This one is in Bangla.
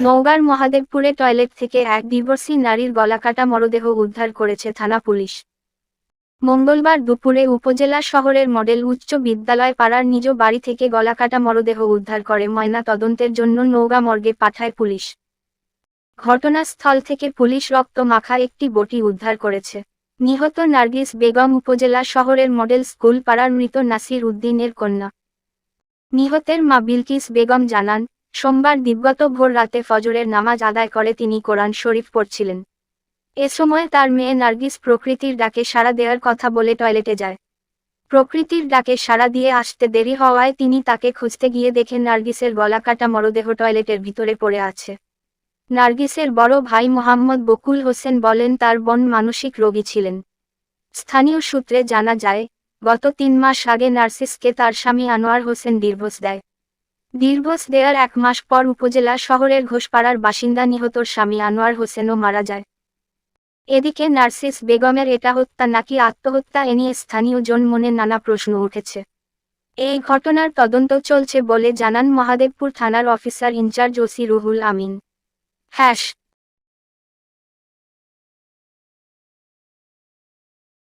নওগাঁর মহাদেবপুরে টয়লেট থেকে এক ডিভোর্সি নারীর গলাকাটা মরদেহ উদ্ধার করেছে থানা পুলিশ। মঙ্গলবার দুপুরে উপজেলা শহরের মডেল উচ্চ বিদ্যালয় পাড়ার নিজ বাড়ি থেকে গলাকাটা মরদেহ উদ্ধার করে ময়না তদন্তের জন্য নৌগা মর্গে পাঠায় পুলিশ। ঘটনাস্থল থেকে পুলিশ রক্ত মাখা একটি বটি উদ্ধার করেছে। নিহত নার্গিস বেগম উপজেলা শহরের মডেল স্কুল পাড়ার মৃত নাসির উদ্দিনের কন্যা। নিহতের মা বিলকিস বেগম জানান, সোমবার দিবগত ভোর রাতে ফজরের নামাজ আদায় করে তিনি কোরআন শরীফ পড়ছিলেন। এ সময় তার মেয়ে নার্গিস প্রকৃতির ডাকে সাড়া দেওয়ার কথা বলে টয়লেটে যায়। প্রকৃতির ডাকে সাড়া দিয়ে আসতে দেরি হওয়ায় তিনি তাকে খুঁজতে গিয়ে দেখেন নার্গিসের গলাকাটা মরদেহ টয়লেটের ভিতরে পড়ে আছে। নার্গিসের বড় ভাই মোহাম্মদ বকুল হোসেন বলেন, তার বোন মানসিক রোগী ছিলেন। স্থানীয় সূত্রে জানা যায় গত তিন মাস আগে নার্সিসকে তার স্বামী আনোয়ার হোসেন ডিভোর্স দেয়। ডিভোর্স দেওয়ার এক মাস পর উপজেলা শহরের ঘোষপাড়ার বাসিন্দা নিহতর স্বামী আনোয়ার হোসেনও মারা যায়। এদিকে নার্সিস বেগমের এটা হত্যা নাকি আত্মহত্যা এ নিয়ে স্থানীয় জন মনে নানা প্রশ্ন উঠেছে। এই ঘটনার তদন্ত চলছে বলে জানান মহাদেবপুর থানার officer in charge OC Ruhul Amin. Hash